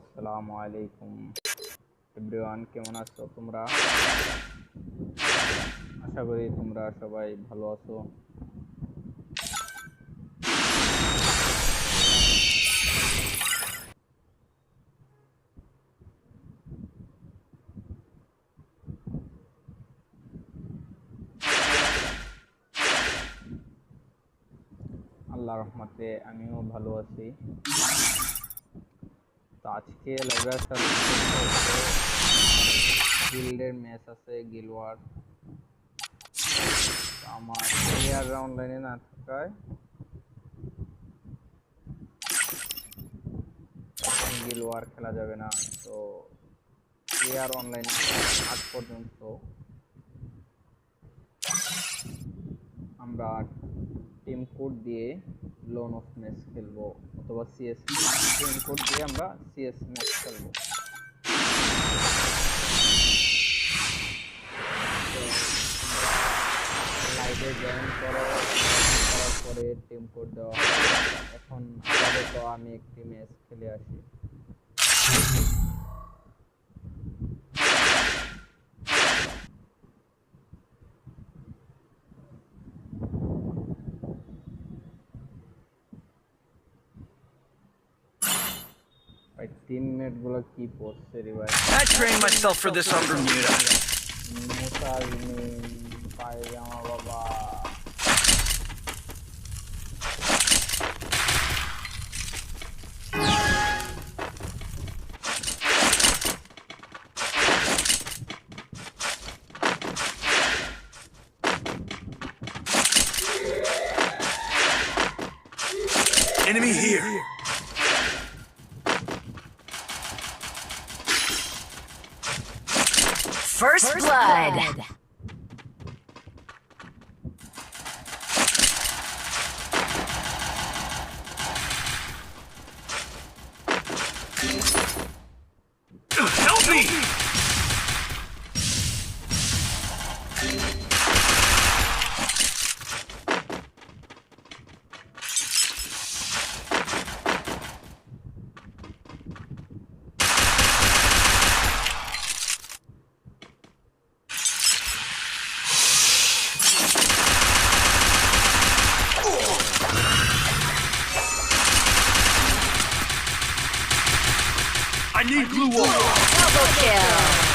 আসসালামু আলাইকুম। এভরিওয়ান, কেমন আছো তোমরা? আশা করি তোমরা সবাই ভালো আছো। আল্লাহ রহমতে আমিও ভালো আছি। আজকে লাইভে আসার গিল্ডের ম্যাচ আছে গিলওয়ার। আমার প্লেয়ার অনলাইনে না থাকায় গিলওয়ার খেলা যাবে না। তো প্লেয়ার অনলাইনে আজ পর্যন্ত আমরা টিম কোড দিয়ে লোন অফ ম্যাচ খেলব অথবা সিএস টিম কোড দিয়ে আমরা সিএস ম্যাচ খেলব। লাইভে জয়েন করো, করার পরে টিম কোড দেওয়া এখন আমি একটি ম্যাচ খেলে আসি। ভাই টিমমেট গুলো কি পড়ছে রে ভাই I trained myself for this on Bermuda. মোটাজমিন পায়জামা বাবা Enemy here. First, First blood. blood. I need glue wall. Double kill.